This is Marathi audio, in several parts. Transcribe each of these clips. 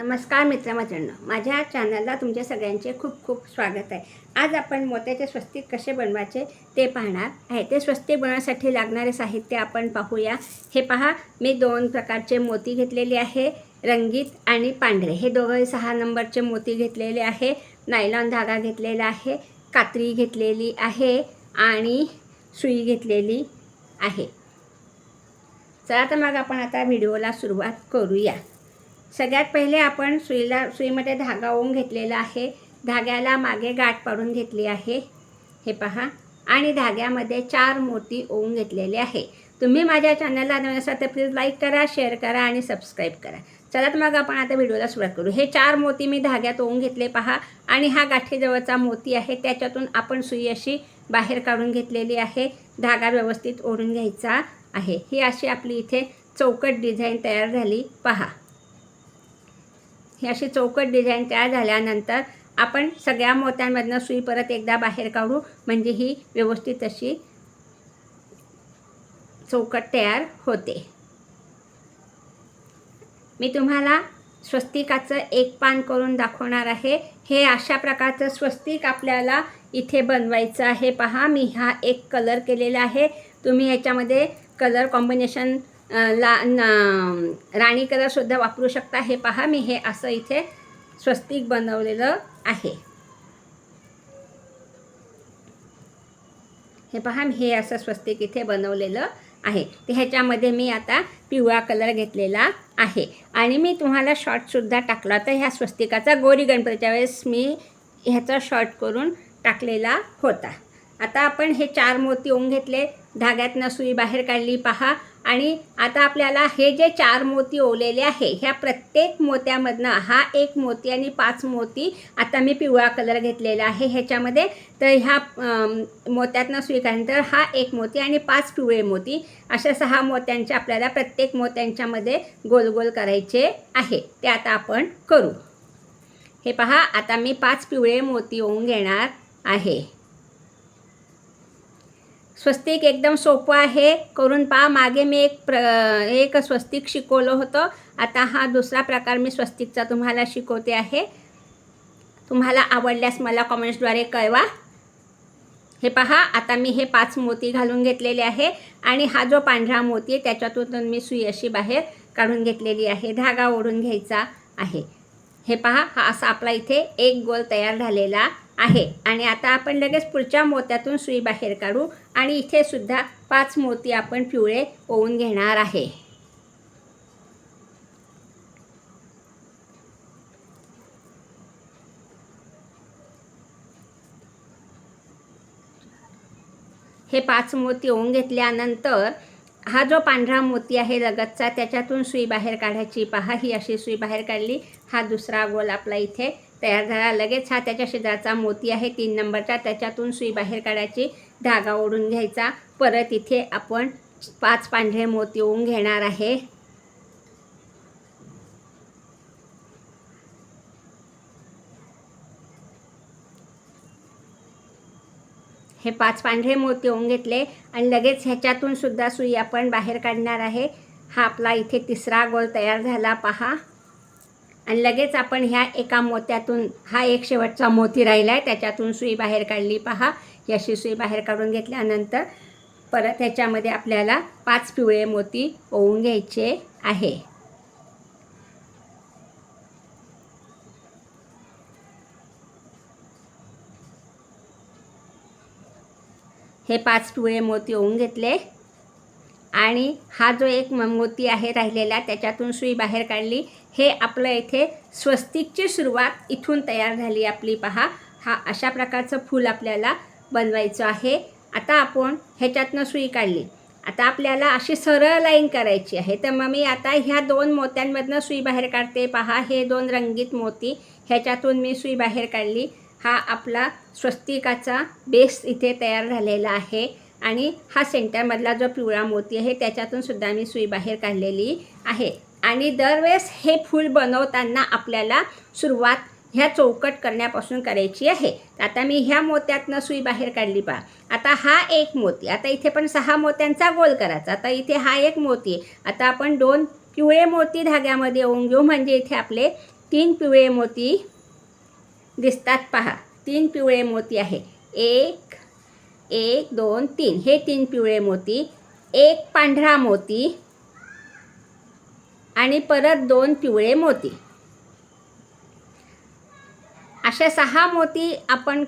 नमस्कार मित्रमैत्रिणींनो माझ्या चॅनलला तुमच्या सगळ्यांचे खूप खूप स्वागत आहे. आज आपण मोत्याचे स्वस्तिक कसे बनवायचे ते पाहणार आहे. ते स्वस्तिक बनवण्यासाठी लागणारे साहित्य आपण पाहूया. हे पहा मी दोन प्रकारचे मोती घेतलेले आहे रंगीत आणि पांढरे. हे दोघंही सहा नंबरचे मोती घेतलेले आहे नायलॉन धागा घेतलेला आहे कात्री घेतलेली आहे आणि सुई घेतलेली आहे. चला तर मग आपण आता व्हिडिओला सुरुवात करूया. सगळ्यात पहिले आपण सुईला सुईमध्ये धागा ओवून घेतलेला आहे. धाग्याला मागे गाठ पाडून घेतली आहे. हे पहा. आणि धाग्यामध्ये चार मोती ओवून घेतलेले आहे. तुम्ही माझ्या चॅनलला नवीन असाल तर प्लीज लाईक करा शेअर करा आणि सबस्क्राईब करा. चला तर मग आपण आता व्हिडिओला सुरुवात करू. हे चार मोती मी धाग्यात ओवून घेतले पहा. आणि हा गाठीजवळचा मोती आहे. त्याच्यातून आपण सुई अशी बाहेर काढून घेतलेली आहे. धागा व्यवस्थित ओढून घ्यायचा आहे. ही अशी आपली इथे चौकट डिझाईन तयार झाली. पहा. ही अशी चौकट डिझाईन तयार झाल्यानंतर आपण सगळ्या मोत्यांमधनं सुई परत एकदा बाहेर काढू. म्हणजे ही व्यवस्थित अशी चौकट तयार होते. मी तुम्हाला स्वस्तिकाचं एक पान करून दाखवणार आहे. हे अशा प्रकारचं स्वस्तिक आपल्याला इथे बनवायचं आहे. पहा मी हा एक कलर केलेला आहे. तुम्ही ह्याच्यामध्ये कलर कॉम्बिनेशन ला राणी कलरसुद्धा वापरू शकता. हे पहा मी हे असं इथे स्वस्तिक बनवलेलं आहे. हे पहा मी हे असं स्वस्तिक इथे बनवलेलं आहे. ते ह्याच्यामध्ये मी आता पिवळा कलर घेतलेला आहे. आणि मी तुम्हाला शॉर्टसुद्धा टाकला. तर ह्या स्वस्तिकाचा गोरी गणपतीच्या वेळेस मी ह्याचा शॉर्ट करून टाकलेला होता. आता आपण हे चार मोती ओम घेतले. धाग्यातनं सुई बाहेर काढली. पहा आणि आता आपल्याला हे जे चार मोती ओवलेले आहे ह्या प्रत्येक मोत्यामधनं हा एक मोती आणि पाच मोती आता मी पिवळा कलर घेतलेला आहे ह्याच्यामध्ये. तर ह्या मोत्यातनं सुई हा एक मोती आणि पाच पिवळे मोती अशा सहा मोत्यांच्या आपल्याला प्रत्येक मोत्यांच्यामध्ये गोल गोल करायचे आहे. ते आता आपण करू. हे पहा आता मी पाच पिवळे मोती ओवून घेणार आहे. स्वस्तिक एकदम सोपं आहे. करून पहा मागे मी एक प्र एक स्वस्तिक शिकवलं होतं. आता हा दुसरा प्रकार मी स्वस्तिकचा तुम्हाला शिकवते आहे. तुम्हाला आवडल्यास मला कॉमेंट्सद्वारे कळवा. हे पहा आता मी हे पाच मोती घालून घेतलेले आहे आणि हा जो पांढरा मोती आहे त्याच्यातून मी सुई अशी बाहेर काढून घेतलेली आहे. धागा ओढून घ्यायचा आहे. हे पहा हा असा आपला इथे एक गोल तयार झालेला आहे. आणि आता आपण लगेच पुढच्या मोत्यातून सुई बाहेर काढू आणि इथे सुद्धा पाच मोती आपण पिवळे ओवून घेणार आहे. हे पाच मोती ओवून घेतल्यानंतर हा जो पांढरा मोती आहे लगतचा त्याच्यातून सुई बाहेर काढायची. पहा ही अशी सुई बाहेर काढली. हा दुसरा गोल आपला इथे तयार झाला. लगेच हा त्याच्या शेजारचा मोती आहे तीन नंबरचा. त्याच्यातून सुई बाहेर काढायची. धागा ओढून घ्यायचा. परत इथे आपण पाच पांढरे मोती ओवून घेणार आहे. हे पाच पांढरे मोती होऊन घेतले आणि लगेच ह्याच्यातून सुद्धा सुई आपण बाहेर काढणार आहे. हा आपला इथे तिसरा गोल तयार झाला पहा. आणि लगेच आपण ह्या एका मोत्यातून हा एक शेवटचा मोती राहिला आहे त्याच्यातून सुई बाहेर काढली पहा. ही अशी सुई बाहेर काढून घेतल्यानंतर परत ह्याच्यामध्ये आपल्याला पाच पिवळे मोती ओवून घ्यायचे आहे. हे पाच पिवळे मोती होऊन घेतले. आणि हा जो एक म- मोती आहे राहिलेला त्याच्यातून सुई बाहेर काढली. हे आपलं इथे स्वस्तिकची सुरुवात इथून तयार झाली आपली. पहा हा अशा प्रकारचं फूल आपल्याला बनवायचं आहे. आता आपण ह्याच्यातनं सुई काढली. आता आपल्याला अशी सरळ लाईन करायची आहे. तर मग मी आता ह्या दोन मोत्यांमधनं सुई बाहेर काढते. पहा हे दोन रंगीत मोती. ह्याच्यातून मी सुई बाहेर काढली. हा आपला स्वस्तिकाचा बेस इथे तयार झालेला आहे. आणि हा सेंटरमधला जो पिवळा मोती आहे त्याच्यातून सुद्धा मी सुई बाहेर काढलेली आहे. आणि दरवेळेस हे फूल बनवताना आपल्याला सुरुवात ह्या चौकट करण्यापासून करायची आहे. आता मी ह्या मोत्यातनं सुई बाहेर काढली पहा. आता हा एक मोती आता इथे पण सहा मोत्यांचा गोल करायचा. आता इथे हा एक मोती आहे. आता आपण दोन पिवळे मोती धाग्यामध्ये येऊन घेऊ. म्हणजे इथे आपले तीन पिवळे मोती दिसतात पहा. तीन पिवळे मोती आहे. एक एक दोन तीन. हे तीन पिवळे मोती. एक पांढरा मोती आणि परत दोन पिवळे मोती. अशा सहा मोती आपण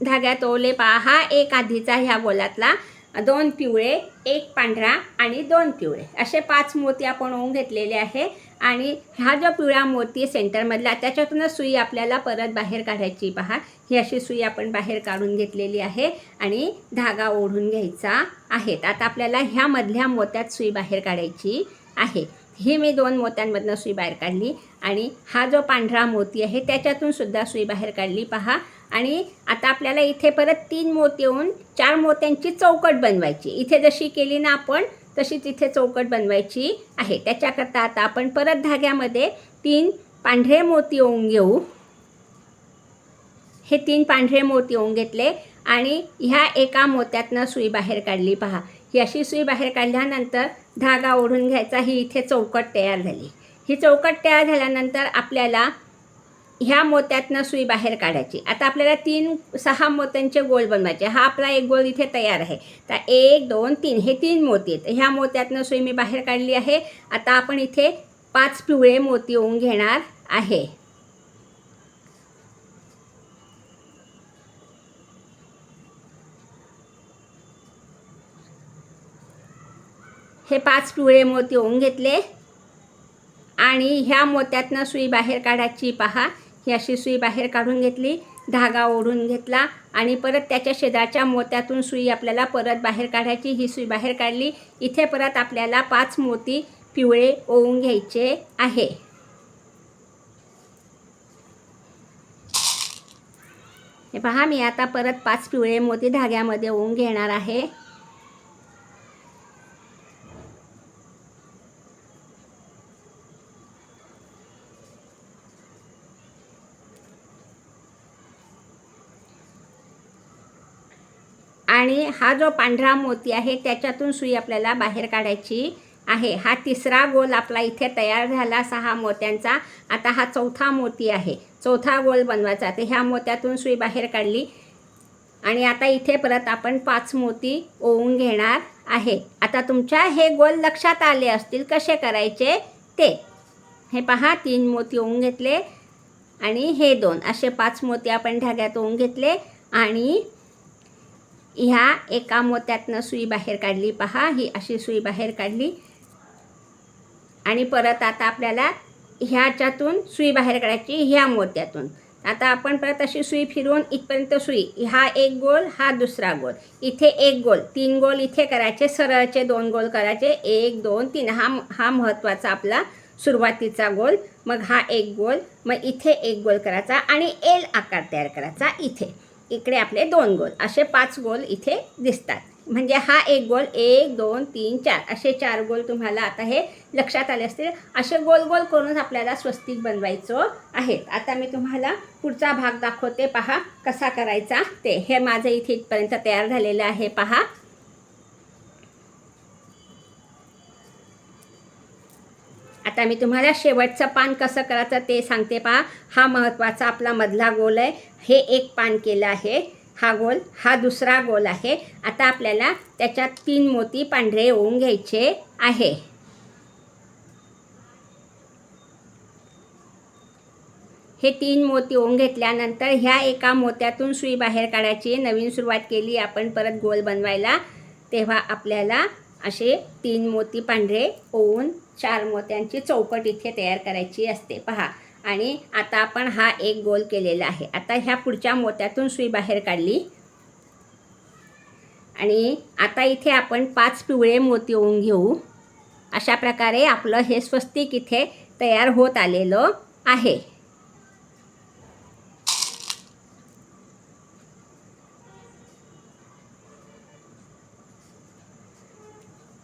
धाग्यात ओले पहा. हा एक आधीचा ह्या गोलातला दोन पिवळे एक पांढरा आणि दोन पिवळे. असे पाच मोती आपण होऊन घेतलेले आहे. आणि हा जो पिवळा मोती सेंटरमधला त्याच्यातूनच सुई आपल्याला परत बाहेर काढायची पहा ही अशी सुई आपण बाहेर काढून घेतलेली आहे आणि धागा ओढून घ्यायचा आहे. आता आपल्याला ह्या मधल्या मोत्यात सुई बाहेर काढायची आहे. ही मी दोन मोत्यांमधनं सुई बाहेर काढली आणि हा जो पांढरा मोती आहे त्याच्यातून सुद्धा सुई बाहेर काढली. पहा आणि आता आपल्याला इथे परत तीन मोती येऊन चार मोत्यांची चौकट बनवायची. इथे जशी केली ना आपण तशी तिथे चौकट बनवायची आहे. त्याच्याकरता आता आपण परत धाग्यामध्ये तीन पांढरे मोती ओवून घेऊ. हे तीन पांढरे मोती ओवून घेतले आणि ह्या एका मोत्यातनं सुई बाहेर काढली. पहा ही अशी सुई बाहेर काढल्यानंतर धागा ओढून घ्यायचा. ही इथे चौकट तयार झाली. ही चौकट तयार झाल्यानंतर आपल्याला ह्या मोत्यातनं सुई बाहेर काढायची. आता आपल्याला तीन सहा मोत्यांचे गोल बनवायचे. हा आपला एक गोल इथे तयार आहे. तर एक दोन तीन हे तीन मोती आहेत. ह्या मोत्यातनं सुई मी बाहेर काढली आहे. आता आपण इथे पाच पिवळे मोती होऊन घेणार आहे. हे पाच पिवळे मोती होऊन घेतले. आणि ह्या मोत्यातनं सुई बाहेर काढायची पहा. ही अशी सुई बाहेर काढून घेतली धागा ओढून घेतला आणि परत त्याच्या शेजारच्या मोत्यातून सुई आपल्याला परत बाहेर काढायची. ही सुई बाहेर काढली. इथे परत आपल्याला पाच मोती पिवळे ओवून घ्यायचे आहे. हे पहा मी आता परत पाच पिवळे मोती धाग्यामध्ये ओवून घेणार आहे. आणि हा जो पांढरा मोती आहे त्याच्यातून सुई आपल्याला बाहेर काढायची आहे. हा तिसरा गोल आपला इथे तयार झाला सहा मोत्यांचा. आता हा चौथा मोती आहे. चौथा गोल बनवायचा. तर ह्या मोत्यातून सुई बाहेर काढली. आणि आता इथे परत आपण पाच मोती ओवून घेणार आहे. आता तुमच्या हे गोल लक्षात आले असतील कसे करायचे ते. हे पहा तीन मोती ओवून घेतले आणि हे दोन. असे पाच मोती आपण धाग्यात ओवून घेतले आणि ह्या एका मोत्यातनं सुई बाहेर काढली. पहा ही अशी सुई बाहेर काढली. आणि परत आता आपल्याला ह्याच्यातून सुई बाहेर काढायची ह्या मोत्यातून. आता आपण परत अशी सुई फिरवून इथपर्यंत सुई. हा एक गोल हा दुसरा गोल. इथे एक गोल तीन गोल इथे करायचे सरळचे दोन गोल करायचे. एक दोन तीन. हा हा महत्त्वाचा आपला सुरुवातीचा गोल. मग हा एक गोल मग इथे एक गोल करायचा आणि एल आकार तयार करायचा इथे. इकडे आपले दोन गोल. असे पाच गोल इथे दिसतात. म्हणजे हा एक गोल एक दोन तीन चार. असे चार गोल तुम्हाला आता हे लक्षात आले असतील. असे गोल गोल करून आपल्याला स्वस्तिक बनवायचं आहे. आता मी तुम्हाला पुढचा भाग दाखवते. पहा कसा करायचा ते. हे माझं इथे इथपर्यंत तयार झालेलं आहे. पहा. आता मी तुम्हाला शेवटचं पान कसं करायचं ते सांगते पहा. हा महत्त्वाचा आपला मधला गोल आहे. हे एक पान केलं आहे. हा गोल हा दुसरा गोल आहे. आता आपल्याला त्याच्यात तीन मोती पांढरे होऊन घ्यायचे आहे. हे तीन मोती ओन घेतल्यानंतर ह्या एका मोत्यातून सुई बाहेर काढायची. नवीन सुरुवात केली आपण परत गोल बनवायला. तेव्हा आपल्याला असे तीन मोती पांढरे होऊन चार मोत्यांची चौकट इथे तयार करायची असते. पहा आणि आता आपण हा एक गोल केलेला आहे. आता ह्या पुढच्या मोत्यातून सुई बाहेर काढली. आणि आता इथे आपण पाच पिवळे मोती होऊन घेऊ. अशा प्रकारे आपलं हे स्वस्तिक इथे तयार होत आलेलं आहे.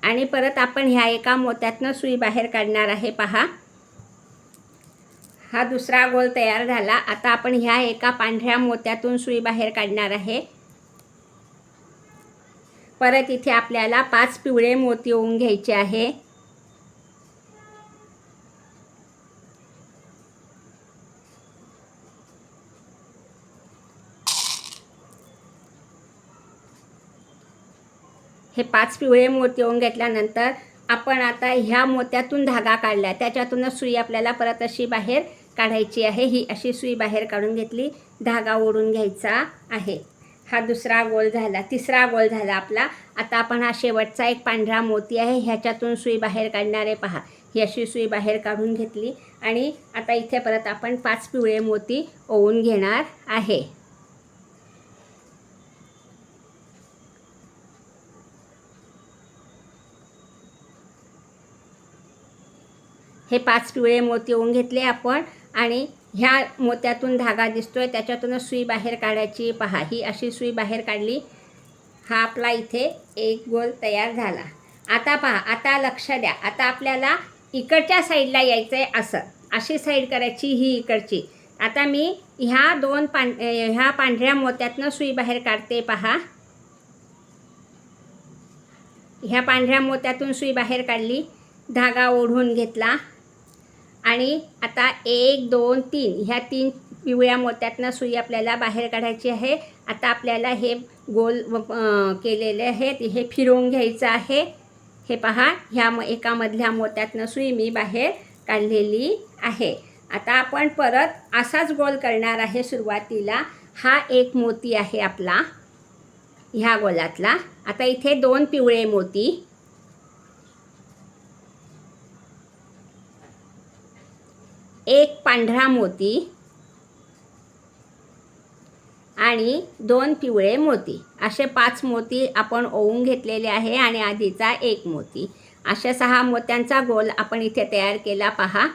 आणि परत आपण ह्या एका मोत्यातनं सुई बाहेर काढणार आहे पहा. हा दुसरा गोल तयार झाला. आता आपण ह्या एका पांढऱ्या मोत्यातून सुई बाहेर काढणार आहे. परत इथे आपल्याला पाच पिवळे मोती होऊन घ्यायचे आहे. हे पाच पिवळे मोती होऊन घेतल्यानंतर आपण आता ह्या मोत्यातून धागा काढला त्याच्यातूनच सुई आपल्याला परत अशी बाहेर काढायची आहे. ही अशी सुई बाहेर काढून घेतली. धागा ओढून घ्यायचा आहे. हा दुसरा गोल झाला. तिसरा गोल झाला आपला. आता आपण हा शेवटचा एक पांढरा मोती आहे. ह्याच्यातून सुई बाहेर काढणारे पहा. ही अशी सुई बाहेर काढून घेतली आणि आता इथे परत आपण पाच पिवळे मोती ओवून घेणार आहे. हे पाच पिवळे मोती होऊन घेतले आपण आणि ह्या मोत्यातून धागा दिसतोय. त्याच्यातूनच सुई बाहेर काढायची. पहा ही अशी सुई बाहेर काढली. हा आपला इथे एक गोल तयार झाला. आता पहा आता लक्ष द्या. आता आपल्याला इकडच्या साईडला यायचं आहे असं. अशी साईड करायची ही इकडची. आता मी ह्या दोन पां ह्या पांढऱ्या मोत्यातनं सुई बाहेर काढते पहा. ह्या पांढऱ्या मोत्यातून सुई बाहेर काढली. धागा ओढून घेतला. आणि आता एक दोन तीन. ह्या तीन पिवळ्या मोत्यातनं सुई आपल्याला बाहेर काढायची आहे. आता आपल्याला हे गोल केलेले आहेत. हे फिरवून घ्यायचं आहे. हे पहा ह्या म एकामधल्या मोत्यातनं सुई मी बाहेर काढलेली आहे. आता आपण परत असाच गोल करणार आहे सुरुवातीला. हा एक मोती आहे आपला ह्या गोलातला. आता इथे दोन पिवळे मोती. एक पांढरा मोती आणि दोन पिवळे मोती. असे पाच मोती आपण ओवून घेतलेले आहे आणि आधीचा एक मोती. अशा सहा मोत्यांचा गोल आपण इथे तयार केला पहा.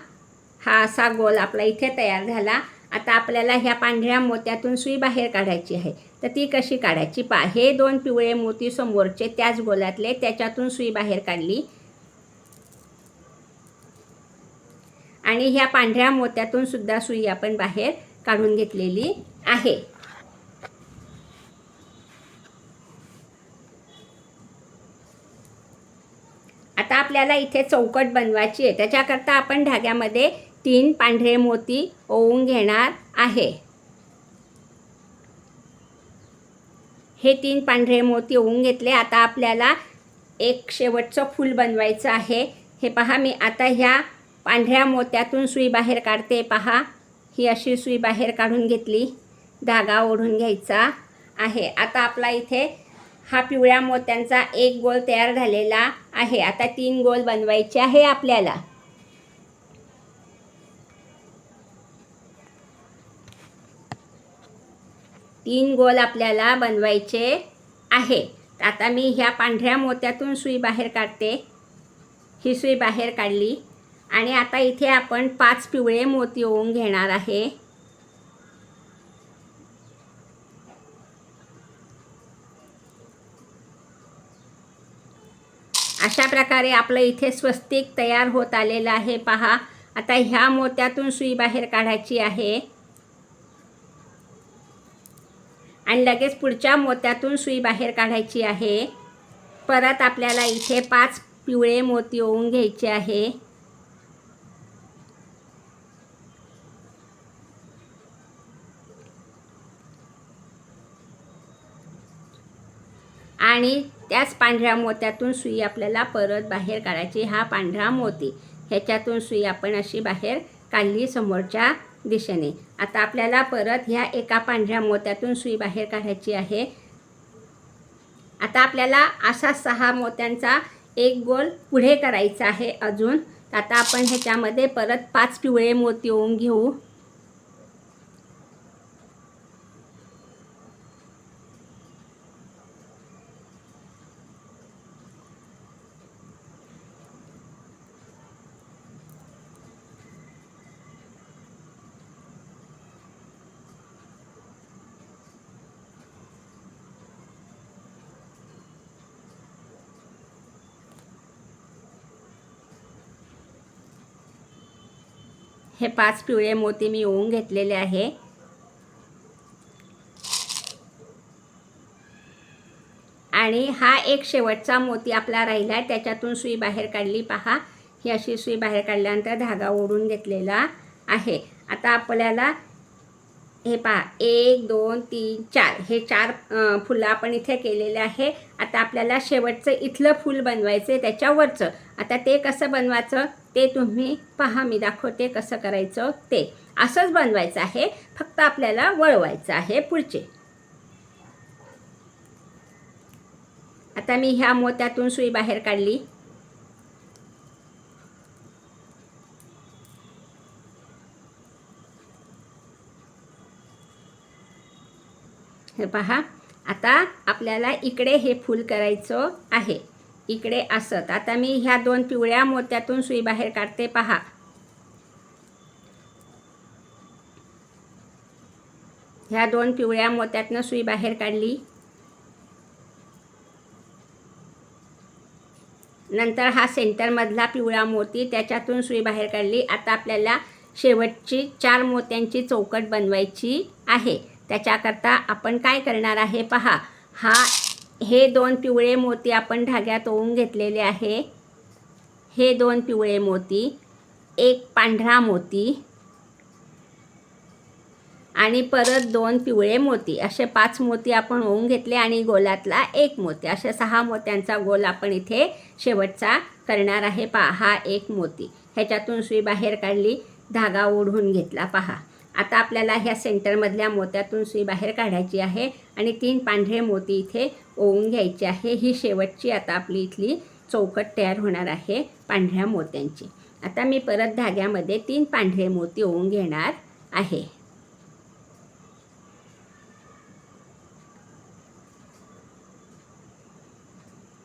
हा असा गोल आपला इथे तयार झाला. आता आपल्याला ह्या पांढऱ्या मोत्यातून सुई बाहेर काढायची आहे. तर ती कशी काढायची? पा हे दोन पिवळे मोती समोरचे त्याच गोलातले त्याच्यातून सुई बाहेर काढली. आणि ह्या पांढऱ्या मोत्यातून सुद्धा सुई आपण बाहेर काढून घेतलेली आहे. आता आपल्याला इथे चौकट बनवायची आहे. त्याच्याकरता आपण धाग्यामध्ये तीन पांढरे मोती ओवून घेणार आहे. हे तीन पांढरे मोती ओवून घेतले. आता आपल्याला एक शेवटचं फूल बनवायचं आहे. हे पहा मी आता ह्या पांढऱ्या मोत्यातून सुई बाहेर काढते. पहा ही अशी सुई बाहेर काढून घेतली. धागा ओढून घ्यायचा आहे. आता आपला इथे हा पिवळ्या मोत्यांचा एक गोल तयार झालेला आहे. आता तीन गोल बनवायचे आहे आपल्याला. तीन गोल आपल्याला बनवायचे आहे. आता मी ह्या पांढऱ्या मोत्यातून सुई बाहेर काढते. ही सुई बाहेर काढली. आणि आता इथे आपण पाच पिवळे मोती ओवून घेणार आहे. अशा प्रकारे आपलं इथे स्वस्तिक तयार होत आलेलं आहे. पहा आता ह्या मोत्यातून सुई बाहेर काढायची आहे. आणि लगेच पुढच्या मोत्यातून सुई बाहेर काढायची आहे. परत आपल्याला इथे पाच पिवळे मोती ओवून घ्यायचे आहे. आणि त्याच पांढऱ्या मोत्यातून सुई आपल्याला परत बाहेर काढायची. हा पांढरा मोती. ह्याच्यातून सुई आपण अशी बाहेर काढली समोरच्या दिशेने. आता आपल्याला परत ह्या एका पांढऱ्या मोत्यातून सुई बाहेर काढायची आहे. आता आपल्याला असा सहा मोत्यांचा एक गोल पुढे करायचा आहे अजून. आता आपण ह्याच्यामध्ये परत पाच पिवळे मोती ओवून घेऊ. हे पाच पिवळे मोती मी ओवून घेतलेले आहे. आणि हा एक शेवटचा मोती आपला राहिला. आहे त्याच्यातून सुई बाहेर काढली. पहा ही अशी सुई बाहेर काढल्यानंतर धागा ओढून घेतलेला आहे. आता आपल्याला हे पहा एक दोन तीन चार. हे चार फुलं आपण इथे केलेले आहे. आता आपल्याला शेवटचं इथलं फूल बनवायचं आहे त्याच्यावरचं. आता ते कसं बनवायचं? ते तुम्ही पहा मी दाखवते कसं करायचं ते. असंच बनवायचं आहे. फक्त आपल्याला वळवायचं आहे पुढचे. आता मी ह्या मोत्यातून सुई बाहेर काढली. हे पहा. आता आपल्याला इकडे हे फूल करायचं आहे. इकडे असत. आता मी ह्या दोन पिवळ्या मोत्यातून सुई बाहेर काढते. पहा. ह्या दोन पिवळ्या मोत्यातनं सुई बाहेर काढली. नंतर हा सेंटरमधला पिवळा मोती त्याच्यातून सुई बाहेर काढली. आता आपल्याला शेवटची चार मोत्यांची चौकट बनवायची आहे. त्याच्याकरता आपण काय करणार आहे पहा. हा हे दोन पिवळे मोती आपण धाग्यात ओवून घेतलेले आहे. हे दोन पिवळे मोती एक पांढरा मोती आणि परत दोन पिवळे मोती. असे पाच मोती आपण ओवून घेतले आणि गोलातला एक मोती. असे सहा मोत्यांचा गोल आपण इथे शेवटचा करणार आहे पहा. हा एक मोती. ह्याच्यातून सुई बाहेर काढली धागा ओढून घेतला पहा. आता आपल्याला ह्या सेंटरमधल्या मोत्यातून सुई बाहेर काढायची आहे आणि तीन पांढरे मोती इथे ओवून घ्यायचे आहे. ही शेवटची आता आपली इथली चौकट तयार होणार आहे पांढऱ्या मोत्यांची. आता मी परत धाग्यामध्ये तीन पांढरे मोती ओवून घेणार आहे.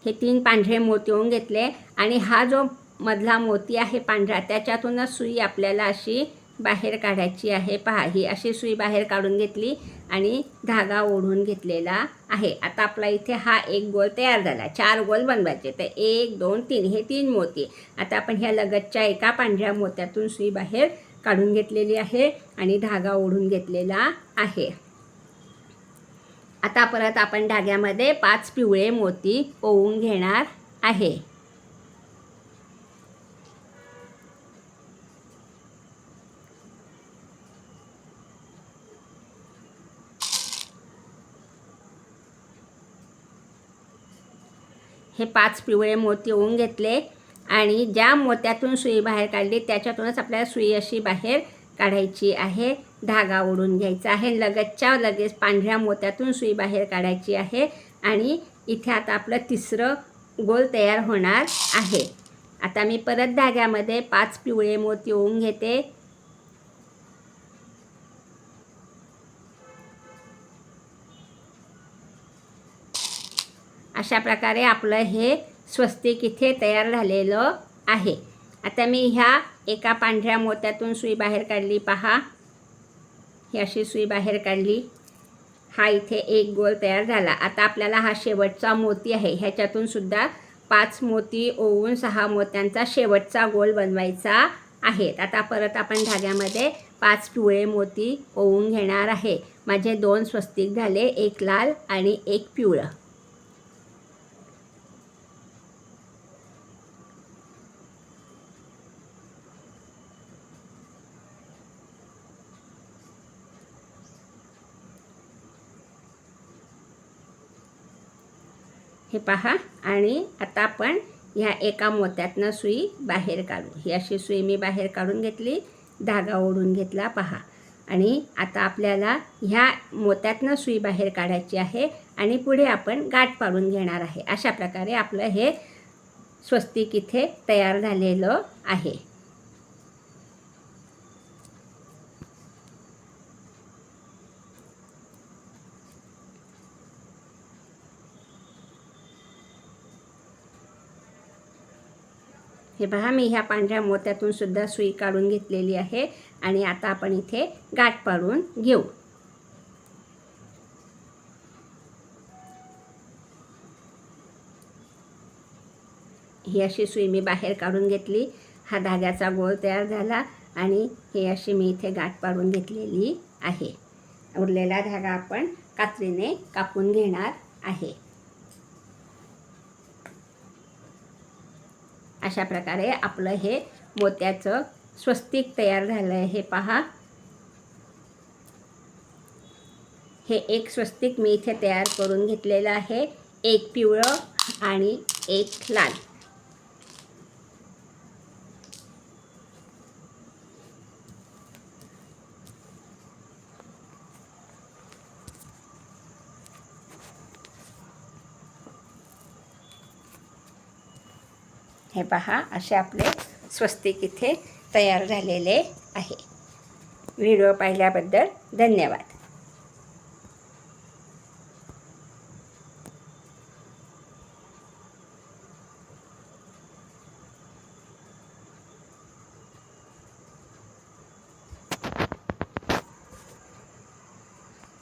हे तीन पांढरे मोती ओवून घेतले आणि हा जो मधला मोती आहे पांढरा त्याच्यातूनच सुई आपल्याला अशी बाहेर काढायची आहे. पहा ही अशी सुई बाहेर काढून घेतली आणि धागा ओढून घेतलेला आहे. आता आपला इथे हा एक गोल तयार झाला. चार गोल बनवायचे. तर एक दोन तीन हे तीन मोती. आता आपण ह्या लगतच्या एका पांढऱ्या मोत्यातून सुई बाहेर काढून घेतलेली आहे आणि धागा ओढून घेतलेला आहे. आता परत आपण धाग्यामध्ये पाच पिवळे मोती ओवून घेणार आहे. हे पाच पिवळे मोती होऊन घेतले आणि ज्या मोत्यातून सुई बाहेर काढली त्याच्यातूनच आपल्याला सुई अशी बाहेर काढायची आहे. धागा ओढून घ्यायचा आहे. लगतच्या लगेच पांढऱ्या मोत्यातून सुई बाहेर काढायची आहे आणि इथे आता आपलं तिसरं गोल तयार होणार आहे. आता मी परत धाग्यामध्ये पाच पिवळे मोती ओवून घेते. अशा प्रकारे आपलं हे स्वस्तिक इथे तयार झालेलं आहे. आता मी ह्या एका पांढऱ्या मोत्यातून सुई बाहेर काढली. पहा. ही अशी सुई बाहेर काढली. हा इथे एक गोल तयार झाला. आता आपल्याला हा शेवटचा मोती आहे. ह्याच्यातून सुद्धा पाच मोती ओवून सहा मोत्यांचा शेवटचा गोल बनवायचा आहे. आता परत आपण धाग्यामध्ये पाच पिवळे मोती ओवून घेणार आहे. माझे दोन स्वस्तिक झाले. एक लाल आणि एक पिवळं. हे पहा. आणि आता आपण ह्या एका मोत्यातनं सुई बाहेर काढू. ही अशी सुई मी बाहेर काढून घेतली. धागा ओढून घेतला पहा. आणि आता आपल्याला ह्या मोत्यातनं सुई बाहेर काढायची आहे आणि पुढे आपण गाठ पाडून घेणार आहे. अशा प्रकारे आपलं हे स्वस्तिक इथे तयार झालेलं आहे. हे पहा मी ह्या पांढऱ्या मोत्यातून सुद्धा सुई काढून घेतलेली आहे आणि आता आपण इथे गाठ पाडून घेऊ. ही अशी सुई मी बाहेर काढून घेतली. हा धाग्याचा गोळ तयार झाला आणि हे अशी मी इथे गाठ पाडून घेतलेली आहे. उरलेला धागा आपण कात्रीने कापून घेणार आहे. अशा प्रकारे आपलं हे मोत्याचं स्वस्तिक तयार झालं आहे. हे पहा. हे एक स्वस्तिक मी इथे तयार करून घेतलेलं आहे. एक पिवळं आणि एक लाल. हे पहा असे आपले स्वस्तिक इथे तयार झालेले आहे. व्हिडिओ पाहिल्याबद्दल धन्यवाद.